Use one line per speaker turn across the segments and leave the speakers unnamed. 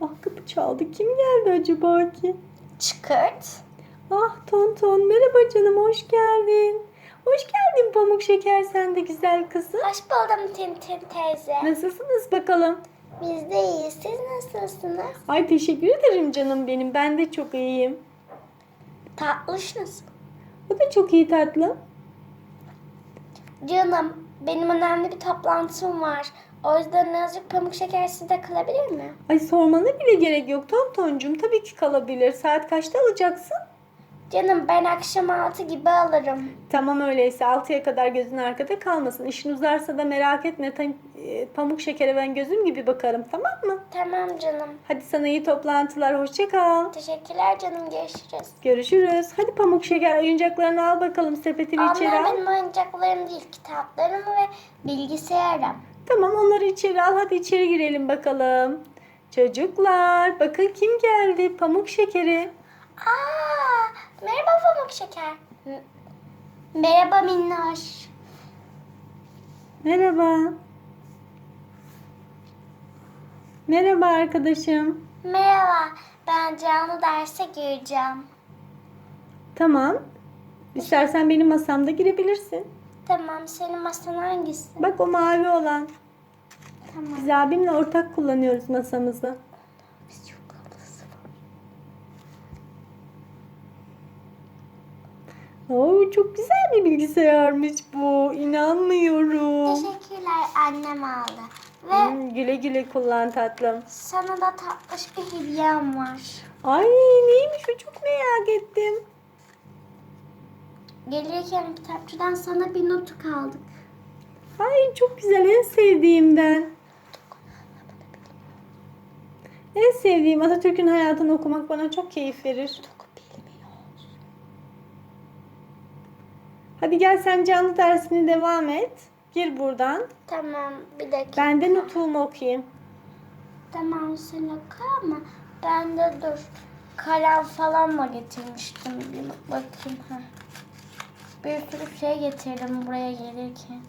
Ah kapı çaldı. Kim geldi acaba ki?
Çıkart.
Ah Tonton merhaba canım hoş geldin. Hoş geldin Pamuk Şeker sen de güzel kızım.
Hoş buldum Tintin teyze.
Nasılsınız bakalım?
Biz de iyiyiz. Siz nasılsınız?
Ay teşekkür ederim canım benim. Ben de çok iyiyim.
Tatlış nasıl?
O da çok iyi tatlım.
Canım benim önemli bir toplantım var. O yüzden azıcık pamuk şeker sizde kalabilir mi?
Ay sormana bile gerek yok Tontoncum. Tabii ki kalabilir. Saat kaçta alacaksın?
Canım ben akşam altı gibi alırım.
Tamam öyleyse 6'ya kadar gözün arkada kalmasın. İşin uzarsa da merak etme. Tam- e, Pamuk şekere ben gözüm gibi bakarım tamam mı?
Tamam canım.
Hadi sana iyi toplantılar. Hoşça kal.
Teşekkürler canım. Görüşürüz.
Görüşürüz. Hadi Pamuk şeker oyuncaklarını al bakalım sepetini içeri
Onlar
al.
benim oyuncaklarım değil. Kitaplarım ve bilgisayarım.
Tamam onları içeri al. Hadi içeri girelim bakalım. Çocuklar bakın kim geldi? Pamuk şekeri.
Aa, merhaba pamuk şeker. Merhaba minnoş.
Merhaba. Merhaba arkadaşım.
Merhaba. Ben canlı derse gireceğim.
Tamam. İstersen benim masamda girebilirsin.
Tamam. Senin masan hangisi?
Bak o mavi olan.
Tamam.
Biz abimle ortak kullanıyoruz masamızı.
Biz çok tatlısın.
Oo, çok güzel bir bilgisayarmış bu. İnanmıyorum.
Teşekkürler annem aldı. Ve
Hmm, güle güle kullan tatlım.
sana da tatlış bir hediyem var.
Ay neymiş o çok merak ettim.
Gelirken kitapçıdan sana bir notu kaldık.
Ay çok güzel en sevdiğimden. En sevdiğim Atatürk'ün hayatını okumak bana çok keyif verir. Hadi gel sen canlı dersini devam et. Gir buradan.
Tamam bir dakika.
Ben de notumu okuyayım.
Tamam sen oku ama ben de dur. Kalem falan mı getirmiştim bir bakayım. Ha. Bir sürü şey getirdim buraya gelirken.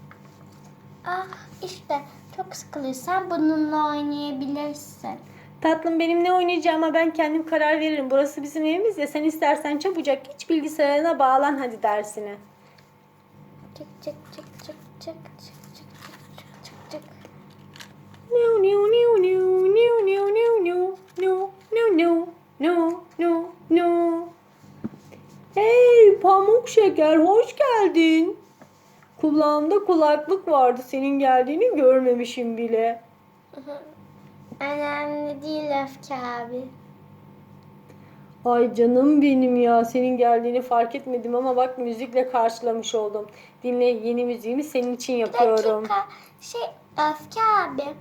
Ah işte çok sıkılırsan bununla oynayabilirsin.
Tatlım benim ne oynayacağıma ben kendim karar veririm. Burası bizim evimiz ya. Sen istersen çabucak hiç bilgisayarına bağlan hadi dersine.
Çık çık çık çık çık çık çık çık çık çık.
Niu niu niu niu niu niu niu niu niu niu niu niu niu. Hey pamuk şeker hoş geldin. Kulağımda kulaklık vardı senin geldiğini görmemişim bile.
Önemli değil Öfke abi.
Ay canım benim ya senin geldiğini fark etmedim ama bak müzikle karşılamış oldum. Dinle yeni müziğimi senin için yapıyorum.
dakika. Şey Öfke abi.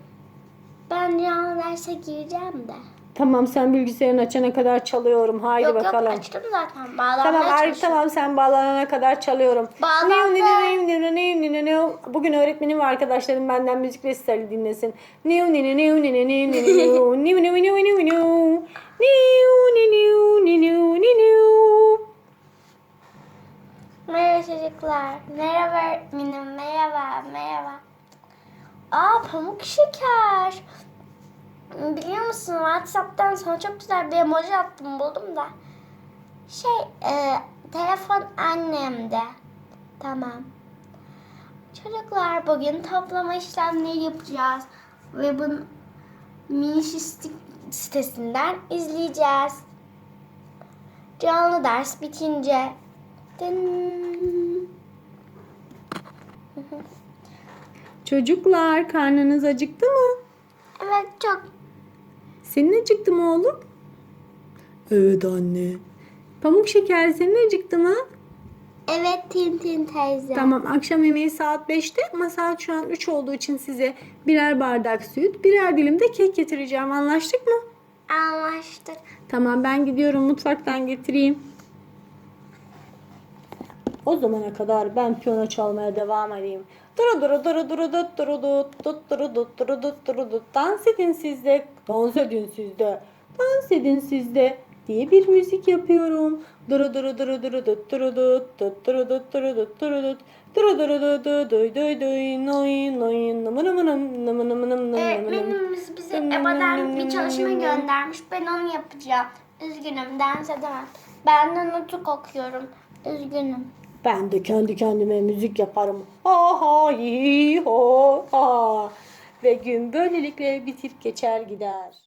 Ben canlı derse gireceğim de.
Tamam sen bilgisayarını açana kadar çalıyorum. Haydi
yok,
bakalım.
Yok açtım zaten. Bağlanmaya
Tamam Arif tamam sen bağlanana kadar çalıyorum. Bağlanma. Bugün öğretmenim ve arkadaşlarım benden müzik resitali dinlesin.
Merhaba çocuklar. Merhaba öğretmenim. Merhaba. Merhaba. Aa pamuk şeker. Biliyor musun Whatsapp'tan sana çok güzel bir emoji attım buldum da. Şey e, telefon annemde. Tamam. Çocuklar bugün toplama işlemleri yapacağız. Ve bunu Minişistik sitesinden izleyeceğiz. Canlı ders bitince. Dın.
Çocuklar karnınız acıktı mı?
Evet çok.
Senin acıktı mı oğlum? Evet anne. Pamuk şeker senin acıktı mı?
Evet Tintin teyze.
Tamam akşam yemeği saat 5'te ama saat şu an 3 olduğu için size birer bardak süt, birer dilim de kek getireceğim. Anlaştık mı?
Anlaştık.
Tamam ben gidiyorum mutfaktan getireyim. O zamana kadar ben piyano çalmaya devam edeyim. Duru duru duru duru dut duru dut dut duru dut duru dut duru dut. Dans edin siz de, dans edin siz de, dans edin siz de diye bir müzik yapıyorum. Duru duru duru duru dut duru dut dut duru dut duru dut duru dut duru duru du du duy duy duy noy noy nımı nımı nım nım nım nım.
Öğretmenimiz bize Eba'dan bir çalışma göndermiş. Ben onu yapacağım. Üzgünüm dans edemem. Ben de nutuk okuyorum. Üzgünüm.
Ben de kendi kendime müzik yaparım. Ha ha hi ho ha. Ve gün böylelikle bitip geçer gider.